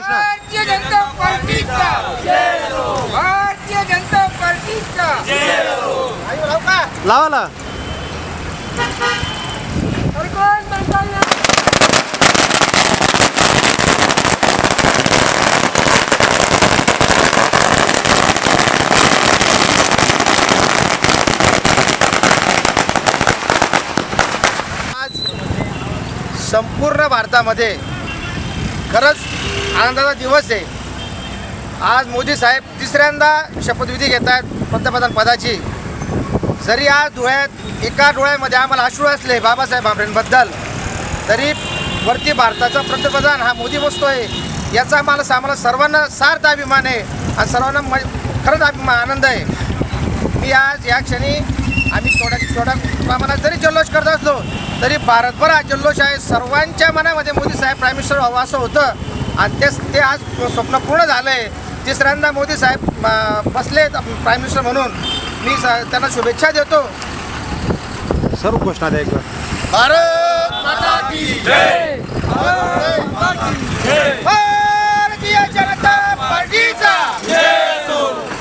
भारतीय जनता पार्टीचा. भारतीय जनता पार्टीचा. लावा ना. संपूर्ण भारतामध्ये खरंच आनंदाचा दिवस आहे. आज मोदी साहेब तिसऱ्यांदा शपथविधी घेत आहेत पंतप्रधान पदाची. जरी आज डोळ्यात एका डोळ्यामध्ये आम्हाला अश्रू असले बाबासाहेब आंबेडकरांबद्दल तरी वरती भारताचा पंतप्रधान हा मोदी बसतोय याचा आम्हाला आम्हाला सर्वांना सार्थ अभिमान आहे आणि सर्वांना म खरंच अभिमान आनंद आहे. मी आज या क्षणी आम्ही थोड्या थोड्या प्रमाणात जरी जल्लोष करत असलो तरी भारतभर हा जल्लोष आहे. सर्वांच्या मनामध्ये मोदी साहेब प्राईम मिनिस्टर व्हावं असं होतं. आणि तेच ते आज स्वप्न पूर्ण झालं आहे तिसऱ्यांदा मोदी साहेब बसले प्राईम मिनिस्टर म्हणून. मी स- त्यांना शुभेच्छा देतो. सर्व घोषणा द्या एकदा. भारत माता की जय!